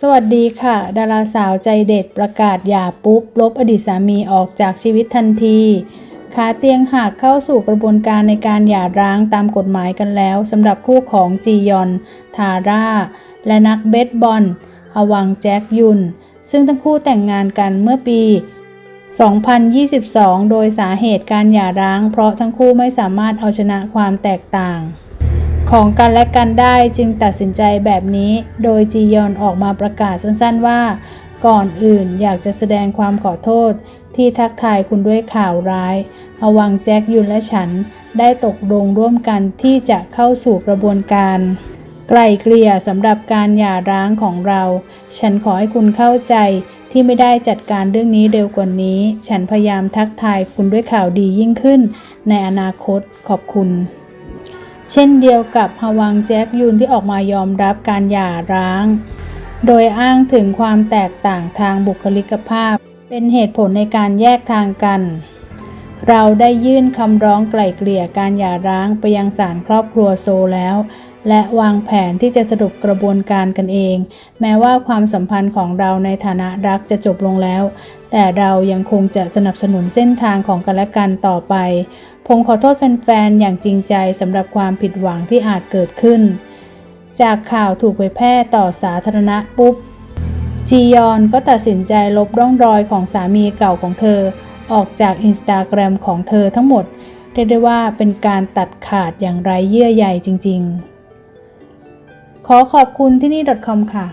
สวัสดีค่ะ ดาราสาวใจเด็ดประกาศหย่าปุ๊บ ลบอดีตสามีออกจากชีวิตทันทีขาเตียงหักเข้าสู่กระบวนการในการหย่าร้างตามกฎหมายกันแล้วสำหรับคู่ของจียอน ทาร่า และนักเบสบอลฮวังแจ็คยุน ซึ่งทั้งคู่แต่งงานกันเมื่อปี 2022 โดยสาเหตุการหย่าร้าง เพราะทั้งคู่ไม่สามารถเอาชนะความแตกต่าง ของกันและกันได้จึงตัดสินใจแบบนี้ โดยจียอนออกมาประกาศสั้นๆว่า ก่อนอื่นอยากจะแสดงความขอโทษ ที่ทักทายคุณด้วยข่าวร้ายฮวังแจ็คยุนและฉันได้ตกลงร่วมกันที่จะเข้าสู่กระบวนการไกล่เกลี่ยสำหรับการหย่าร้างของเรา ฉันขอให้คุณเข้าใจที่ไม่ได้จัดการเรื่องนี้เร็วกว่านี้ ฉันพยายามทักทายคุณด้วยข่าวดียิ่งขึ้น ในอนาคตขอบคุณ เช่นเดียวกับฮวังแจ็คยุนที่ออกมายอมรับการหย่าร้าง โดยอ้างถึงความแตกต่างทางบุคลิกภาพ เป็นเหตุผลในการแยกทางกัน เราได้ยื่นคำร้องไกล่เกลี่ยการหย่าร้างไปยังศาลครอบครัวโซแล้ว และวางแผนที่จะสรุปกระบวนการกันเอง แม้ว่าความสัมพันธ์ของเราในฐานะรักจะจบลงแล้ว แต่เรายังคงจะสนับสนุนเส้นทางของกันและกันต่อไป ผมขอโทษแฟนๆ อย่างจริงใจสำหรับความผิดหวังที่อาจเกิดขึ้น จากข่าวถูกเผยแพร่ต่อสาธารณะปุ๊บ จียอนก็ตัดสินใจลบร่องรอยของสามีเก่าของเธอ ออกจากอินสตาแกรมของเธอทั้งหมดเรียกได้ว่าเป็นการตัดขาดอย่างไร้เยื่อใยจริง ๆ ขอขอบคุณที่นี่ .com ค่ะ